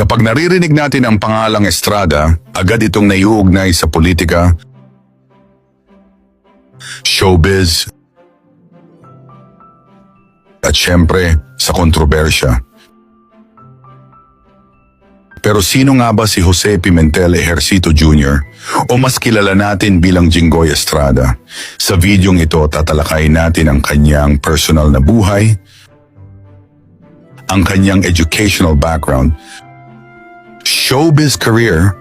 Kapag naririnig natin ang pangalang Estrada, agad itong naiuugnay sa politika, showbiz, at syempre sa kontrobersya. Pero sino nga ba si Jose Pimentel Ejercito Jr. o mas kilala natin bilang Jinggoy Estrada? Sa videong ito tatalakayin natin ang kanyang personal na buhay, ang kanyang educational background, showbiz career,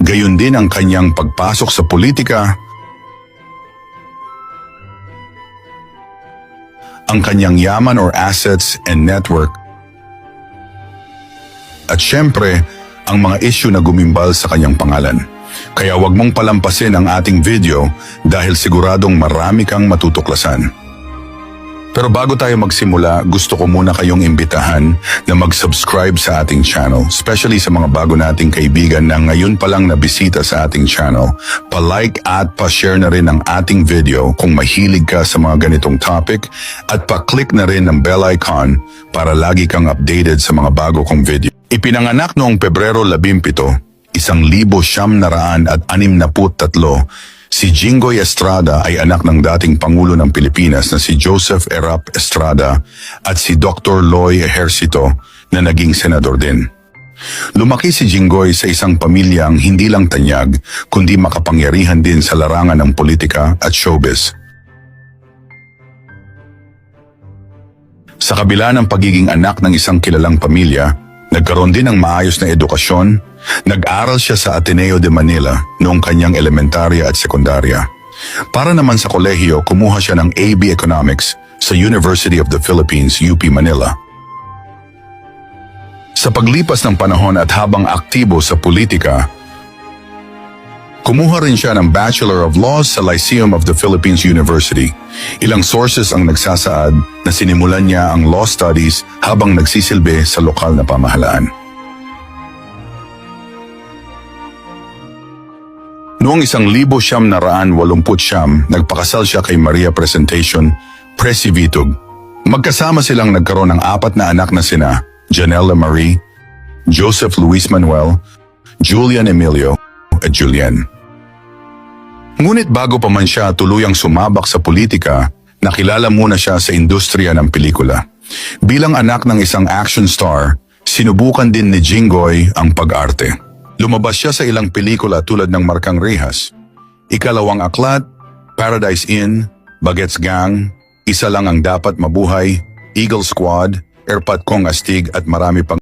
gayon din ang kanyang pagpasok sa politika, ang kanyang yaman or assets and network, at syempre, ang mga issue na gumimbal sa kanyang pangalan. Kaya wag mong palampasin ang ating video dahil siguradong marami kang matutuklasan. Pero bago tayo magsimula, gusto ko muna kayong imbitahan na mag-subscribe sa ating channel, especially sa mga bago nating kaibigan na ngayon pa lang nabisita sa ating channel. Pa-like at pa-share na rin ang ating video kung mahilig ka sa mga ganitong topic at pa-click na rin ng bell icon para lagi kang updated sa mga bago kong video. Ipinanganak noong Pebrero 17, isang libo siyam na raan at anim na tatlo, si Jinggoy Estrada ay anak ng dating Pangulo ng Pilipinas na si Joseph Erap Estrada at si Dr. Loy Ejercito na naging senador din. Lumaki si Jinggoy sa isang pamilyang hindi lang tanyag, kundi makapangyarihan din sa larangan ng politika at showbiz. Sa kabila ng pagiging anak ng isang kilalang pamilya, nagkaroon din ng maayos na edukasyon, nag-aral siya sa Ateneo de Manila noong kanyang elementarya at sekundarya. Para naman sa kolehiyo, kumuha siya ng AB Economics sa University of the Philippines, UP Manila. Sa paglipas ng panahon at habang aktibo sa politika, Kumuha rin siya ng Bachelor of Laws sa Lyceum of the Philippines University. Ilang sources ang nagsasaad na sinimulan niya ang law studies habang nagsisilbi sa lokal na pamahalaan. Noong isang libo siyam na raan walumput siyam, nagpakasal siya kay Maria Presentation, Presi Vitug. Magkasama silang nagkaroon ng apat na anak na sina Janella Marie, Joseph Luis Manuel, Julian Emilio, at Julian. Ngunit bago pa man siya tuluyang sumabak sa politika, nakilala muna siya sa industriya ng pelikula. Bilang anak ng isang action star, sinubukan din ni Jinggoy ang pag-arte. Lumabas siya sa ilang pelikula tulad ng Markang Rehas, Ikalawang Aklat, Paradise Inn, Bagets Gang, Isa Lang Ang Dapat Mabuhay, Eagle Squad, Erpat Kong Astig at marami pang